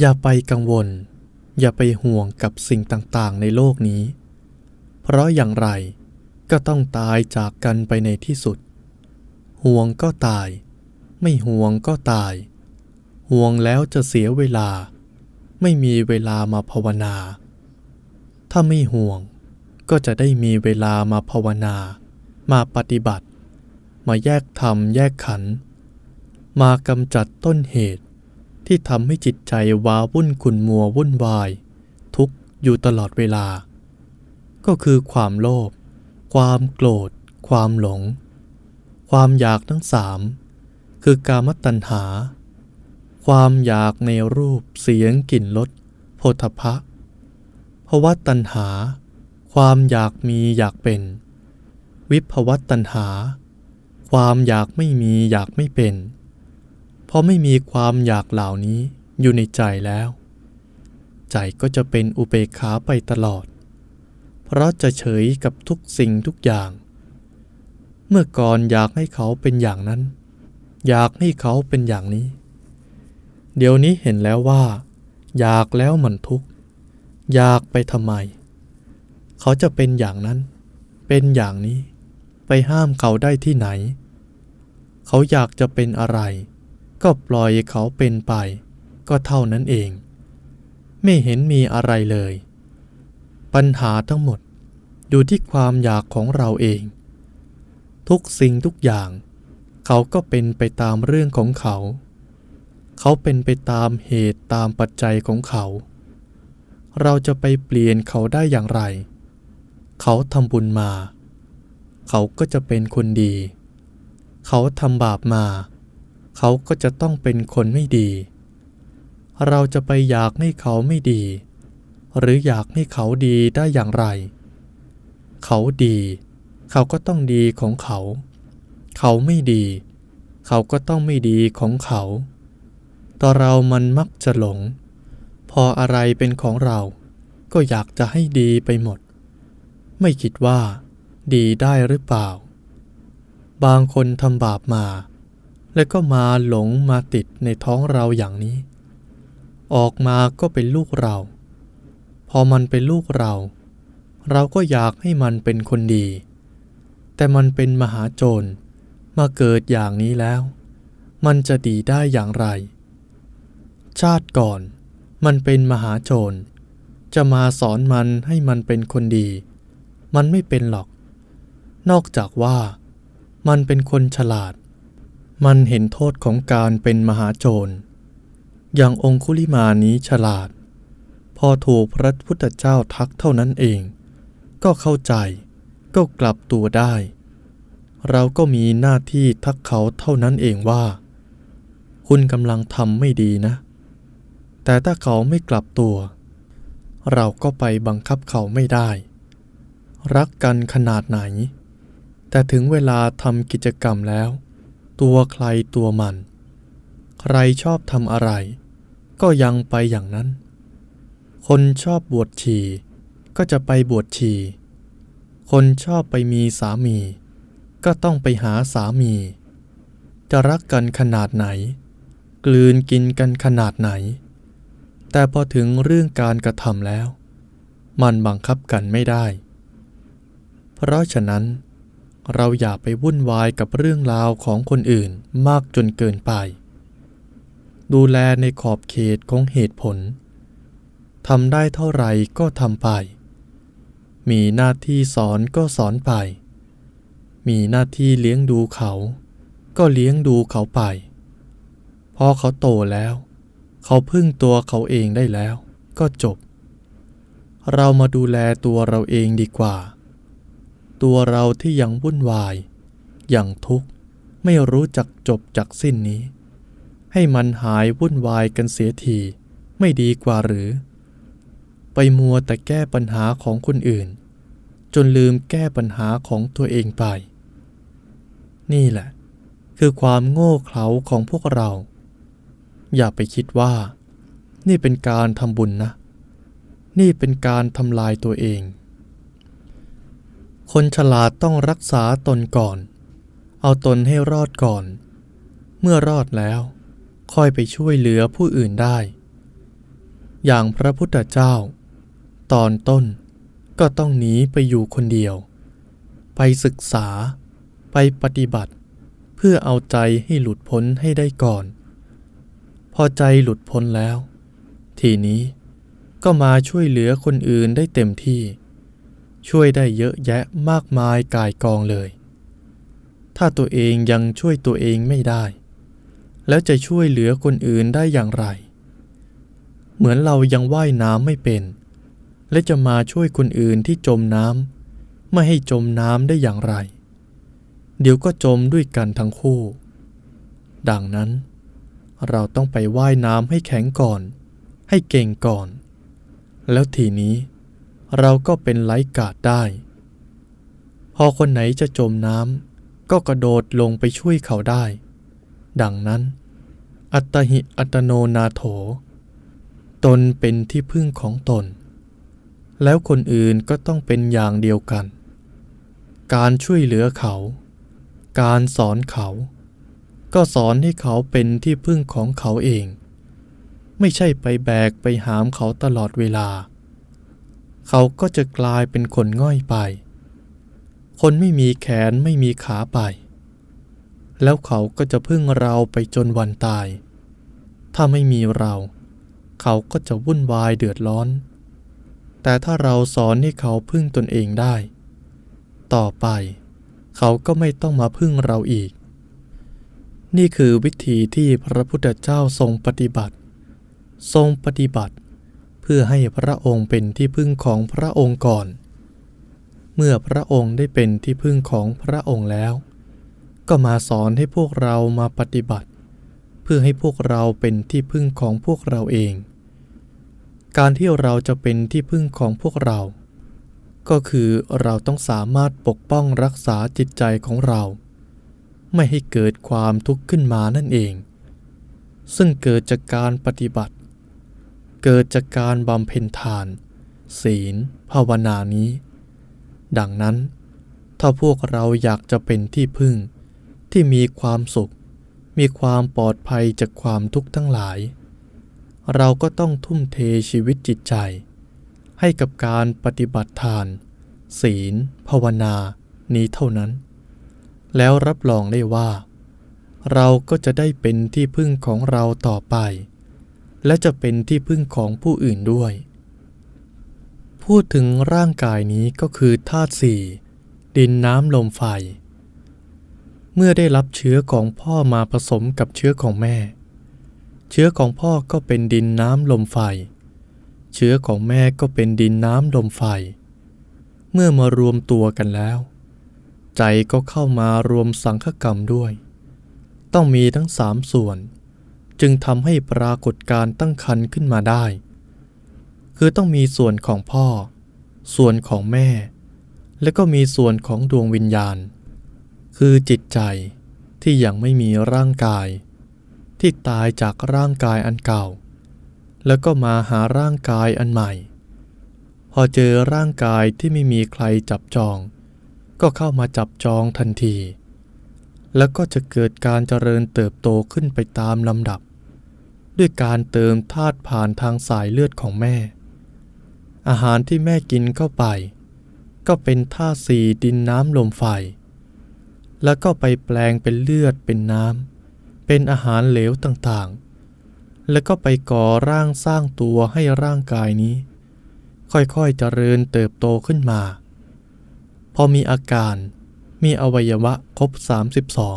อย่าไปกังวล อย่าไปห่วงกับสิ่งต่างๆ ในโลกนี้ เพราะอย่างไรก็ต้องตายจากกันไปในที่สุด ห่วงก็ตาย ไม่ห่วงก็ตาย ห่วงแล้วจะเสียเวลา ไม่มีเวลามาภาวนา ถ้าไม่ห่วงก็จะได้มีเวลามาภาวนา มาปฏิบัติ มาแยกธรรมแยกขันธ์มากำจัดต้นเหตุ ที่ทำให้จิตใจว้าวุ่นขุ่นมัววุ่นวาย ทุกอยู่ตลอดเวลา ก็คือความโลภความโกรธ ความหลง ความอยากทั้งสามคือกามตัณหา ความอยากในรูปเสียงกลิ่นรสโผฏฐัพพะภวตัณหา ความอยากมีอยากเป็น วิภวตัณหา ความอยากไม่มีอยากไม่เป็น พราะไม่มีความอยากเหล่านี้อยู่ในใจแล้ว ใจก็จะเป็นอุเบกขาไปตลอด เพราะจะเฉยกับทุกสิ่งทุกอย่าง เมื่อก่อนอยากให้เขาเป็นอย่างนั้น อยากให้เขาเป็นอย่างนี้ เดี๋ยวนี้เห็นแล้วว่า อยากแล้วมันทุกข์อยากไปทำไม เขาจะเป็นอย่างนั้น เป็นอย่างนี้ ไปห้ามเขาได้ที่ไหน เขาอยากจะเป็นอะไร ก็ปล่อยเขาเป็นไป ก็เท่านั้นเอง ไม่เห็นมีอะไรเลย ปัญหาทั้งหมดอยู่ที่ความอยากของเราเอง ทุกสิ่งทุกอย่าง เขาก็เป็นไปตามเรื่องของเขา เขาเป็นไปตามเหตุตามปัจจัยของเขา เราจะไปเปลี่ยนเขาได้อย่างไร เขาทำบุญมา เขาก็จะเป็นคนดี เขาทำบาปมา เขาก็จะต้องเป็นคนไม่ดี เราจะไปอยากให้เขาไม่ดี หรืออยากให้เขาดีได้อย่างไร เขาดี เขาก็ต้องดีของเขา เขาไม่ดี เขาก็ต้องไม่ดีของเขาต่อเรามันมักจะหลง พออะไรเป็นของเรา ก็อยากจะให้ดีไปหมด ไม่คิดว่า ดีได้หรือเปล่า บางคนทำบาปมา แล้วก็มาหลงมาติดในท้องเราอย่างนี้ ออกมาก็เป็นลูกเรา พอมันเป็นลูกเรา เราก็อยากให้มันเป็นคนดี แต่มันเป็นมหาโจรมาเกิดอย่างนี้แล้ว มันจะดีได้อย่างไร ชาติก่อน มันเป็นมหาโจรจะมาสอนมันให้มันเป็นคนดี มันไม่เป็นหรอก นอกจากว่า มันเป็นคนฉลาด มันเห็นโทษของการเป็นมหาโจร อย่างองคุลิมานี้ฉลาด พอถูกพระพุทธเจ้าทักเท่านั้นเอง ก็เข้าใจ ก็กลับตัวได้ เราก็มีหน้าที่ทักเขาเท่านั้นเองว่า คุณกำลังทำไม่ดีนะ แต่ถ้าเขาไม่กลับตัว เราก็ไปบังคับเขาไม่ได้ รักกันขนาดไหน แต่ถึงเวลาทำกิจกรรมแล้ว ตัวใครตัวมัน ใครชอบทำอะไร ก็ยังไปอย่างนั้น คนชอบบวชชีก็จะไปบวชชี คนชอบไปมีสามี ก็ต้องไปหาสามี จะรักกันขนาดไหน กลืนกินกันขนาดไหน แต่พอถึงเรื่องการกระทำแล้ว มันบังคับกันไม่ได้ เพราะฉะนั้น เราอย่าไปวุ่นวายกับเรื่องราวของคนอื่นมากจนเกินไป ดูแลในขอบเขตของเหตุผลทำได้เท่าไรก็ทำไป มีหน้าที่สอนก็สอนไป มีหน้าที่เลี้ยงดูเขา ก็เลี้ยงดูเขาไป พอเขาโตแล้ว เขาพึ่งตัวเขาเองได้แล้ว ก็จบ เรามาดูแลตัวเราเองดีกว่า ตัวเราที่ยังวุ่นวาย อย่างทุกข์ไม่รู้จักจบจากสิ้นนี้ ให้มันหายวุ่นวายกันเสียทีไม่ดีกว่าหรือ ไปมัวแต่แก้ปัญหาของคนอื่น จนลืมแก้ปัญหาของตัวเองไป นี่แหละ คือความโง่เขลาของพวกเรา อย่าไปคิดว่า นี่เป็นการทำบุญนะ นี่เป็นการทำลายตัวเอง คนฉลาดต้องรักษาตนก่อน เอาตนให้รอดก่อน เมื่อรอดแล้ว ค่อยไปช่วยเหลือผู้อื่นได้ อย่างพระพุทธเจ้า ตอนต้นก็ต้องหนีไปอยู่คนเดียว ไปศึกษา ไปปฏิบัติ เพื่อเอาใจให้หลุดพ้นให้ได้ก่อน พอใจหลุดพ้นแล้ว ทีนี้ก็มาช่วยเหลือคนอื่นได้เต็มที่ ช่วยได้เยอะแยะมากมายกายกองเลย ถ้าตัวเองยังช่วยตัวเองไม่ได้ แล้วจะช่วยเหลือคนอื่นได้อย่างไร เหมือนเรายังว่ายน้ำไม่เป็น และจะมาช่วยคนอื่นที่จมน้ำไม่ให้จมน้ำได้อย่างไร เดี๋ยวก็จมด้วยกันทั้งคู่ ดังนั้น เราต้องไปว่ายน้ำให้แข็งก่อน ให้เก่งก่อน แล้วทีนี้ เราก็เป็นไลฟ์การ์ดได้ พอคนไหนจะจมน้ำก็กระโดดลงไปช่วยเขาได้ ดังนั้น อัตหิอัตโนนาโถ ตนเป็นที่พึ่งของตน แล้วคนอื่นก็ต้องเป็นอย่างเดียวกัน การช่วยเหลือเขา การสอนเขา ก็สอนให้เขาเป็นที่พึ่งของเขาเอง ไม่ใช่ไปแบกไปหามเขาตลอดเวลา เขาก็จะกลายเป็นคนง่อยไป คนไม่มีแขนไม่มีขาไป แล้วเขาก็จะพึ่งเราไปจนวันตาย ถ้าไม่มีเรา เขาก็จะวุ่นวายเดือดร้อน แต่ถ้าเราสอนให้เขาพึ่งตนเองได้ ต่อไปเขาก็ไม่ต้องมาพึ่งเราอีก นี่คือวิธีที่พระพุทธเจ้าทรงปฏิบัติ ทรงปฏิบัติ เพื่อให้พระองค์เป็นที่พึ่งของพระองค์ก่อน เมื่อพระองค์ได้เป็นที่พึ่งของพระองค์แล้ว ก็มาสอนให้พวกเรามาปฏิบัติ เพื่อให้พวกเราเป็นที่พึ่งของพวกเราเอง การที่เราจะเป็นที่พึ่งของพวกเรา ก็คือเราต้องสามารถปกป้องรักษาจิตใจของเรา ไม่ให้เกิดความทุกข์ขึ้นมานั่นเอง ซึ่งเกิดจากการปฏิบัติ เกิดจากการบำเพ็ญทาน ศีล ภาวนานี้ ดังนั้น ถ้าพวกเราอยากจะเป็นที่พึ่ง ที่มีความสุข มีความปลอดภัยจากความทุกข์ทั้งหลาย เราก็ต้องทุ่มเทชีวิตจิตใจ ให้กับการปฏิบัติทาน ศีล ภาวนานี้เท่านั้น แล้วรับรองได้ว่า เราก็จะได้เป็นที่พึ่งของเราต่อไป และจะเป็นที่พึ่งของผู้อื่นด้วย พูดถึงร่างกายนี้ก็คือธาตุสี่ดินน้ำลมไฟ เมื่อได้รับเชื้อของพ่อมาผสมกับเชื้อของแม่ เชื้อของพ่อก็เป็นดินน้ำลมไฟ เชื้อของแม่ก็เป็นดินน้ำลมไฟ เมื่อมารวมตัวกันแล้ว ใจก็เข้ามารวมสังฆกรรมด้วย ต้องมีทั้งสามส่วน จึงทำให้ปรากฏการตั้งครรภ์ขึ้นมาได้ คือต้องมีส่วนของพ่อ ส่วนของแม่ และก็มีส่วนของดวงวิญญาณ คือจิตใจที่ยังไม่มีร่างกาย ที่ตายจากร่างกายอันเก่า แล้วก็มาหาร่างกายอันใหม่ พอเจอร่างกายที่ไม่มีใครจับจอง ก็เข้ามาจับจองทันทีแล้วก็จะเกิดการเจริญเติบโตขึ้นไปตามลำดับ ด้วยการเติมธาตุผ่านทางสายเลือดของแม่ อาหารที่แม่กินเข้าไป ก็เป็นธาตุสี่ดินน้ำลมไฟ แล้วก็ไปแปลงเป็นเลือดเป็นน้ำ เป็นอาหารเหลวต่างๆ แล้วก็ไปก่อร่างสร้างตัวให้ร่างกายนี้ ค่อยๆเจริญเติบโตขึ้นมา พอมีอาการมีอวัยวะครบ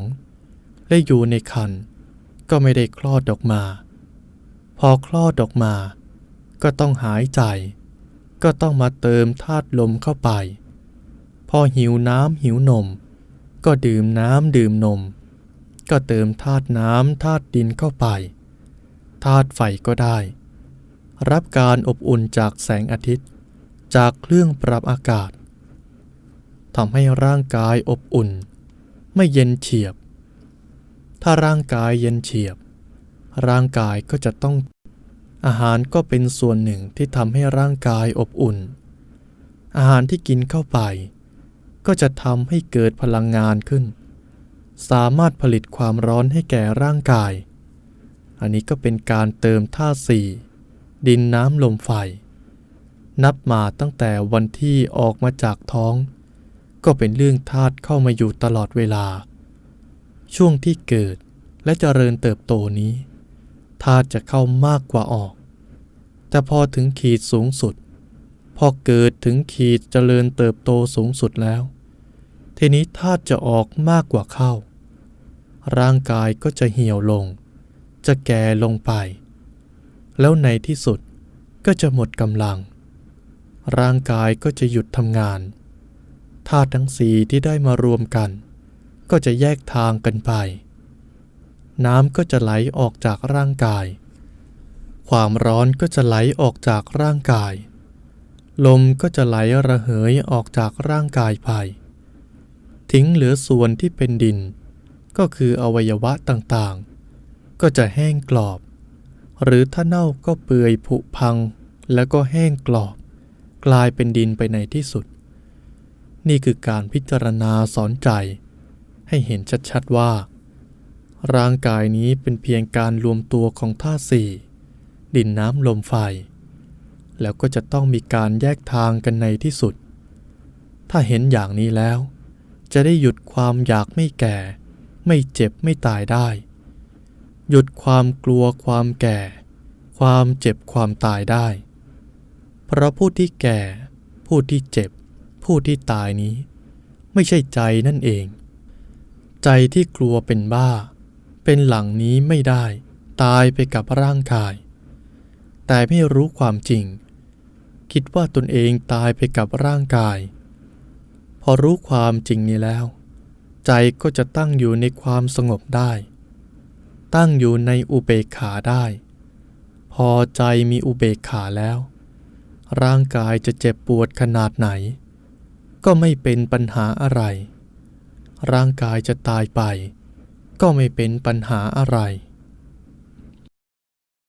32 และอยู่ในคันก็ไม่ได้คลอดออกมา พอคลอดออกมา ก็ต้องหายใจ ก็ต้องมาเติมธาตุลมเข้าไป พอหิวน้ำหิวนม ก็ดื่มน้ำดื่มนม ก็เติมธาตุน้ำธาตุดินเข้าไปธาตุไฟก็ได้ รับการอบอุ่นจากแสงอาทิตย์ จากเครื่องปรับอากาศทำให้ร่างกายอบอุ่น ไม่เย็นเฉียบ ถ้าร่างกายเย็นเฉียบ ร่างกายก็จะต้อง อาหารก็เป็นส่วนหนึ่งที่ทำให้ร่างกายอบอุ่น อาหารที่กินเข้าไป ก็จะทำให้เกิดพลังงานขึ้น สามารถผลิตความร้อนให้แก่ร่างกาย อันนี้ก็เป็นการเติมธาตุสี่ดินน้ำลมไฟ นับมาตั้งแต่วันที่ออกมาจากท้อง ก็เป็นเรื่องธาตุเข้ามาอยู่ตลอดเวลา ช่วงที่เกิดและเจริญเติบโตนี้ ธาตุจะเข้ามากกว่าออก แต่พอถึงขีดสูงสุด พอเกิดถึงขีดเจริญเติบโตสูงสุดแล้ว ทีนี้ธาตุจะออกมากกว่าเข้า ร่างกายก็จะเหี่ยวลง จะแก่ลงไป แล้วในที่สุดก็จะหมดกำลัง ร่างกายก็จะหยุดทำงานธาตุทั้งสีที่ได้มารวมกัน ก็จะแยกทางกันไป น้ำก็จะไหลออกจากร่างกาย ความร้อนก็จะไหลออกจากร่างกาย ลมก็จะไหลระเหยออกจากร่างกายไป ทิ้งเหลือส่วนที่เป็นดิน ก็คืออวัยวะต่างๆ ก็จะแห้งกรอบ หรือถ้าเน่าก็เปื่อยผุพังแล้วก็แห้งกรอบ กลายเป็นดินไปในที่สุด นี่คือการพิจารณาสอนใจ ให้เห็นชัดๆว่า ร่างกายนี้เป็นเพียงการรวมตัวของธาตุสี่ดินน้ำลมไฟ แล้วก็จะต้องมีการแยกทางกันในที่สุด ถ้าเห็นอย่างนี้แล้ว จะได้หยุดความอยากไม่แก่ ไม่เจ็บไม่ตายได้ หยุดความกลัวความแก่ ความเจ็บความตายได้ เพราะผู้ที่แก่ ผู้ที่เจ็บ ผู้ที่ตายนี้ ไม่ใช่ใจนั่นเอง ใจที่กลัวเป็นบ้า เป็นหลังนี้ไม่ได้ ตายไปกับร่างกาย แต่ไม่รู้ความจริง คิดว่าตนเองตายไปกับร่างกาย พอรู้ความจริงนี้แล้ว ใจก็จะตั้งอยู่ในความสงบได้ ตั้งอยู่ในอุเบกขาได้ พอใจมีอุเบกขาแล้ว ร่างกายจะเจ็บปวดขนาดไหน ก็ไม่เป็นปัญหาอะไร ร่างกายจะตายไป ก็ไม่เป็นปัญหาอะไร